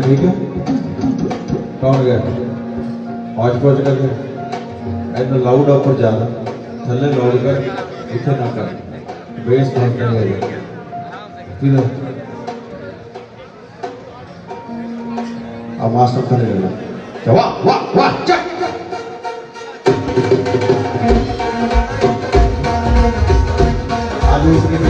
गया ठीक है? कौन गया आज पहुँच कर गए। इन लाउड ऊपर ज़्यादा। थले लाउड कर इतना ना कर। बेस बनने ठीक है? अब मास्टर थले चल, वाह वाह वाह, चल। आज इसके